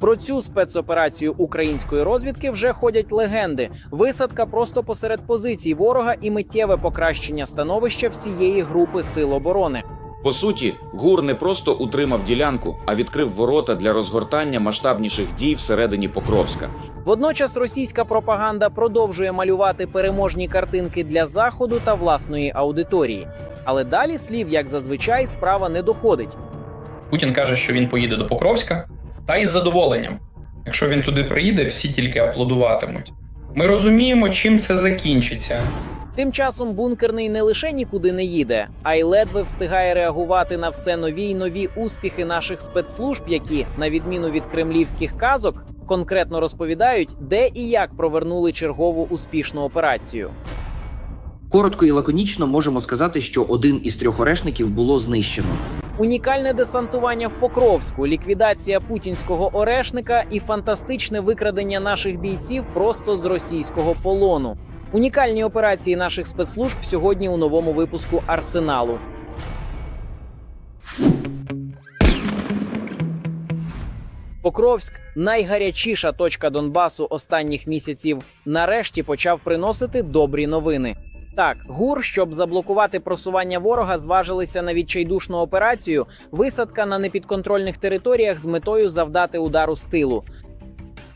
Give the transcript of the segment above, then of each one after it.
Про цю спецоперацію української розвідки вже ходять легенди. Висадка просто посеред позицій ворога і миттєве покращення становища всієї групи сил оборони. По суті, ГУР не просто утримав ділянку, а відкрив ворота для розгортання масштабніших дій всередині Покровська. Водночас російська пропаганда продовжує малювати переможні картинки для заходу та власної аудиторії. Але далі слів, як зазвичай, справа не доходить. Путін каже, що він поїде до Покровська, та із задоволенням. Якщо він туди приїде, всі тільки аплодуватимуть. Ми розуміємо, чим це закінчиться. Тим часом бункерний не лише нікуди не їде, а й ледве встигає реагувати на все нові й нові успіхи наших спецслужб, які, на відміну від кремлівських казок, конкретно розповідають, де і як провернули чергову успішну операцію. Коротко і лаконічно можемо сказати, що один із трьох орешників було знищено. Унікальне десантування в Покровську, ліквідація путінського орешника і фантастичне викрадення наших бійців просто з російського полону. Унікальні операції наших спецслужб сьогодні у новому випуску Арсеналу. Покровськ, найгарячіша точка Донбасу останніх місяців, нарешті почав приносити добрі новини. Так, гур, щоб заблокувати просування ворога, зважилися на відчайдушну операцію висадка на непідконтрольних територіях з метою завдати удару з тилу.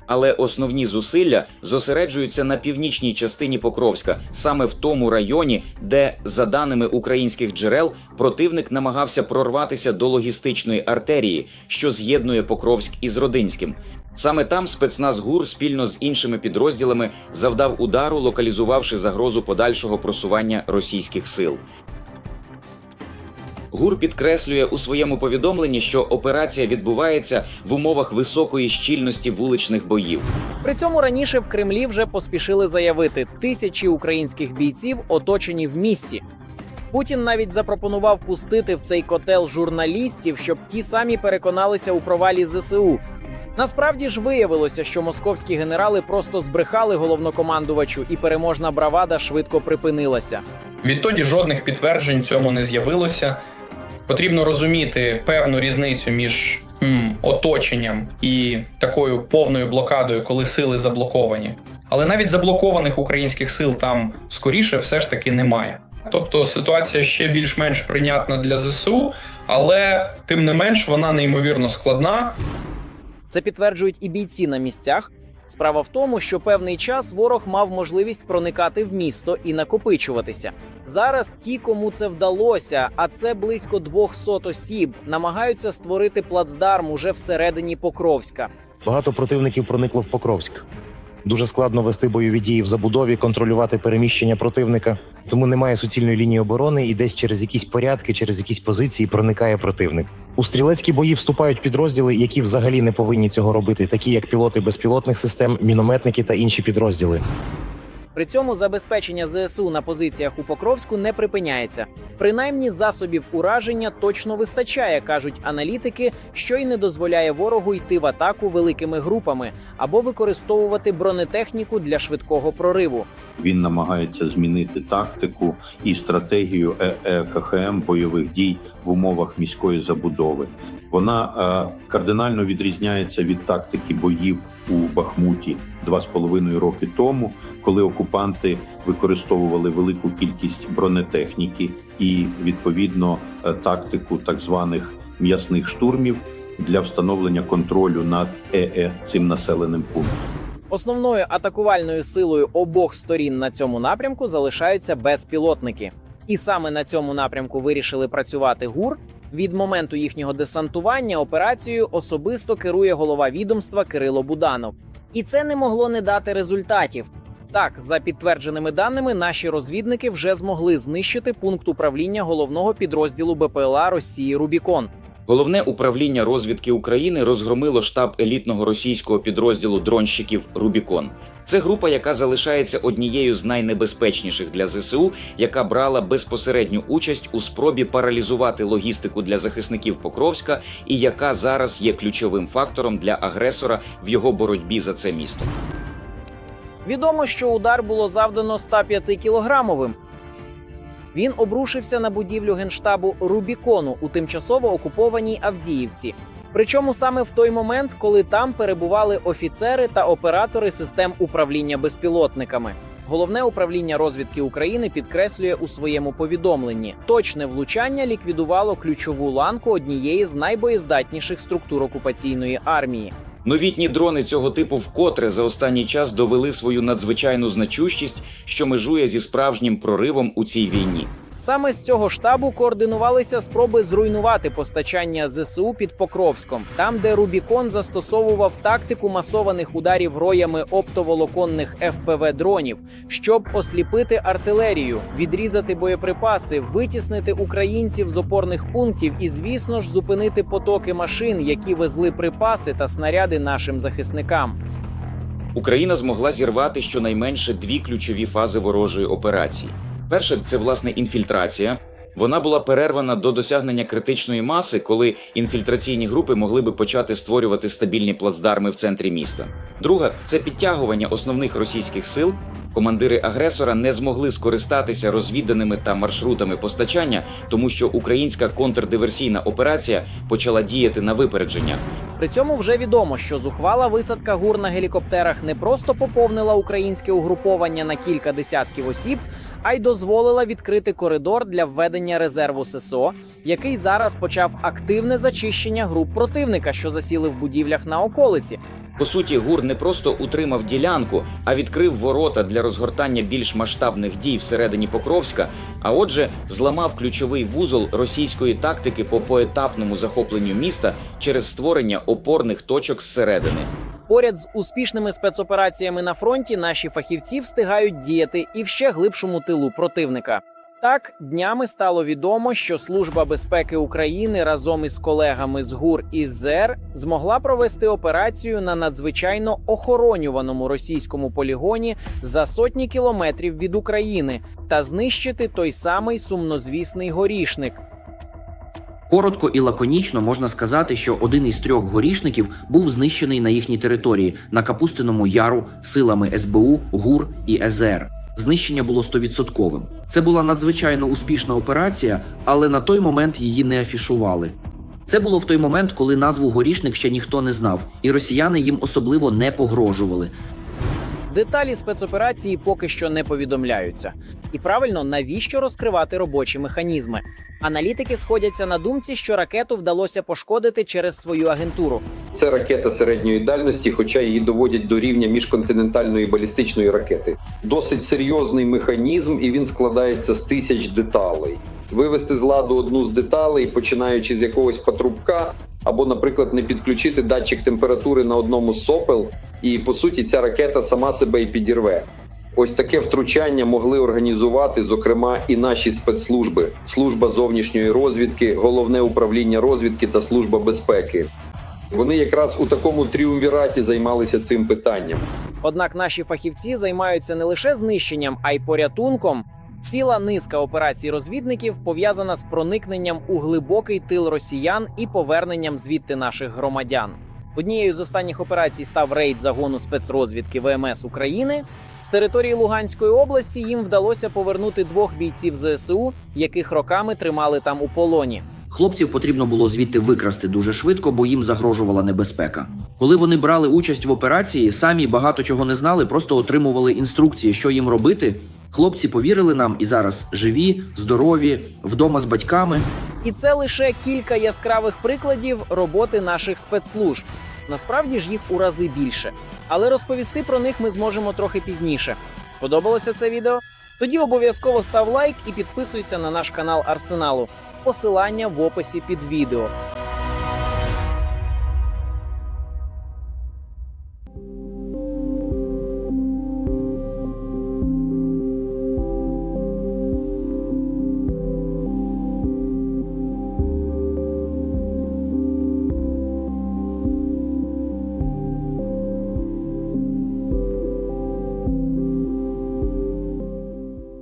Але основні зусилля зосереджуються на північній частині Покровська, саме в тому районі, де, за даними українських джерел, противник намагався прорватися до логістичної артерії, що з'єднує Покровськ із Родинським. Саме там спецназ ГУР спільно з іншими підрозділами завдав удару, локалізувавши загрозу подальшого просування російських сил. ГУР підкреслює у своєму повідомленні, що операція відбувається в умовах високої щільності вуличних боїв. При цьому раніше в Кремлі вже поспішили заявити, тисячі українських бійців оточені в місті. Путін навіть запропонував пустити в цей котел журналістів, щоб ті самі переконалися у провалі ЗСУ. Насправді ж виявилося, що московські генерали просто збрехали головнокомандувачу, і переможна бравада швидко припинилася. Відтоді жодних підтверджень цьому не з'явилося. Потрібно розуміти певну різницю між м, оточенням і такою повною блокадою, коли сили заблоковані. Але навіть заблокованих українських сил там скоріше все ж таки немає. Тобто ситуація ще більш-менш прийнятна для ЗСУ, але тим не менш вона неймовірно складна. Це підтверджують і бійці на місцях. Справа в тому, що певний час ворог мав можливість проникати в місто і накопичуватися. Зараз ті, кому це вдалося, а це близько 200 осіб, намагаються створити плацдарм уже всередині Покровська. Багато противників проникло в Покровськ. Дуже складно вести бойові дії в забудові, контролювати переміщення противника. Тому немає суцільної лінії оборони, і десь через якісь порядки, через якісь позиції проникає противник. У стрілецькі бої вступають підрозділи, які взагалі не повинні цього робити, такі як пілоти безпілотних систем, мінометники та інші підрозділи. При цьому забезпечення ЗСУ на позиціях у Покровську не припиняється. Принаймні засобів ураження точно вистачає, кажуть аналітики, що й не дозволяє ворогу йти в атаку великими групами або використовувати бронетехніку для швидкого прориву. Він намагається змінити тактику і стратегію ЕЕКХМ бойових дій в умовах міської забудови. Вона е, кардинально відрізняється від тактики боїв у Бахмуті два з половиною роки тому, коли окупанти використовували велику кількість бронетехніки і відповідно е, тактику так званих м'ясних штурмів для встановлення контролю над ЕЕ цим населеним пунктом. Основною атакувальною силою обох сторін на цьому напрямку залишаються безпілотники. І саме на цьому напрямку вирішили працювати ГУР. Від моменту їхнього десантування операцією особисто керує голова відомства Кирило Буданов. І це не могло не дати результатів. Так, за підтвердженими даними, наші розвідники вже змогли знищити пункт управління головного підрозділу БПЛА Росії Рубікон. Головне управління розвідки України розгромило штаб елітного російського підрозділу дронщиків Рубікон. Це група, яка залишається однією з найнебезпечніших для ЗСУ, яка брала безпосередню участь у спробі паралізувати логістику для захисників Покровська, і яка зараз є ключовим фактором для агресора в його боротьбі за це місто. Відомо, що удар було завдано 105 кілограмовим. Він обрушився на будівлю генштабу Рубікону у тимчасово окупованій Авдіївці. Причому саме в той момент, коли там перебували офіцери та оператори систем управління безпілотниками. Головне управління розвідки України підкреслює у своєму повідомленні: точне влучання ліквідувало ключову ланку однієї з найбоєздатніших структур окупаційної армії. Новітні дрони цього типу вкотре за останній час довели свою надзвичайну значущість, що межує зі справжнім проривом у цій війні. Саме з цього штабу координувалися спроби зруйнувати постачання ЗСУ під Покровськом, там, де Рубікон застосовував тактику масованих ударів роями оптоволоконних ФПВ дронів, щоб осліпити артилерію, відрізати боєприпаси, витіснити українців з опорних пунктів і, звісно ж, зупинити потоки машин, які везли припаси та снаряди нашим захисникам. Україна змогла зірвати щонайменше дві ключові фази ворожої операції. Перша це власне інфільтрація. Вона була перервана до досягнення критичної маси, коли інфільтраційні групи могли би почати створювати стабільні плацдарми в центрі міста. Друга це підтягування основних російських сил. Командири агресора не змогли скористатися розвіданими та маршрутами постачання, тому що українська контрдиверсійна операція почала діяти на випередження. При цьому вже відомо, що зухвала висадка гур на гелікоптерах не просто поповнила українське угруповання на кілька десятків осіб, а й дозволила відкрити коридор для введення резерву ССО, який зараз почав активне зачищення груп противника, що засіли в будівлях на околиці. По суті, ГУР не просто утримав ділянку, а відкрив ворота для розгортання більш масштабних дій всередині Покровська. А отже, зламав ключовий вузол російської тактики по поетапному захопленню міста через створення опорних точок зсередини. Поряд з успішними спецопераціями на фронті наші фахівці встигають діяти і в ще глибшому тилу противника. Так, днями стало відомо, що Служба безпеки України разом із колегами з ГУР і ЗР змогла провести операцію на надзвичайно охоронюваному російському полігоні за сотні кілометрів від України та знищити той самий сумнозвісний горішник. Коротко і лаконічно можна сказати, що один із трьох горішників був знищений на їхній території на Капустиному Яру силами СБУ, ГУР і ЕЗР. Знищення було стовідсотковим. Це була надзвичайно успішна операція, але на той момент її не афішували. Це було в той момент, коли назву горішник ще ніхто не знав, і росіяни їм особливо не погрожували. Деталі спецоперації поки що не повідомляються. І правильно, навіщо розкривати робочі механізми? Аналітики сходяться на думці, що ракету вдалося пошкодити через свою агентуру. Це ракета середньої дальності, хоча її доводять до рівня міжконтинентальної балістичної ракети. Досить серйозний механізм, і він складається з тисяч деталей. Вивести з ладу одну з деталей, починаючи з якогось патрубка, або, наприклад, не підключити датчик температури на одному з сопел, і по суті ця ракета сама себе і підірве. Ось таке втручання могли організувати, зокрема, і наші спецслужби: служба зовнішньої розвідки, головне управління розвідки та служба безпеки. Вони якраз у такому тріумвіраті займалися цим питанням. Однак наші фахівці займаються не лише знищенням, а й порятунком. Ціла низка операцій розвідників пов'язана з проникненням у глибокий тил росіян і поверненням звідти наших громадян. Однією з останніх операцій став рейд загону спецрозвідки ВМС України. З території Луганської області їм вдалося повернути двох бійців ЗСУ, яких роками тримали там у полоні. Хлопців потрібно було звідти викрасти дуже швидко, бо їм загрожувала небезпека. Коли вони брали участь в операції, самі багато чого не знали, просто отримували інструкції, що їм робити. Хлопці повірили нам і зараз живі, здорові, вдома з батьками. І це лише кілька яскравих прикладів роботи наших спецслужб. Насправді ж їх у рази більше. Але розповісти про них ми зможемо трохи пізніше. Сподобалося це відео? Тоді обов'язково став лайк і підписуйся на наш канал Арсеналу. Посилання в описі під відео.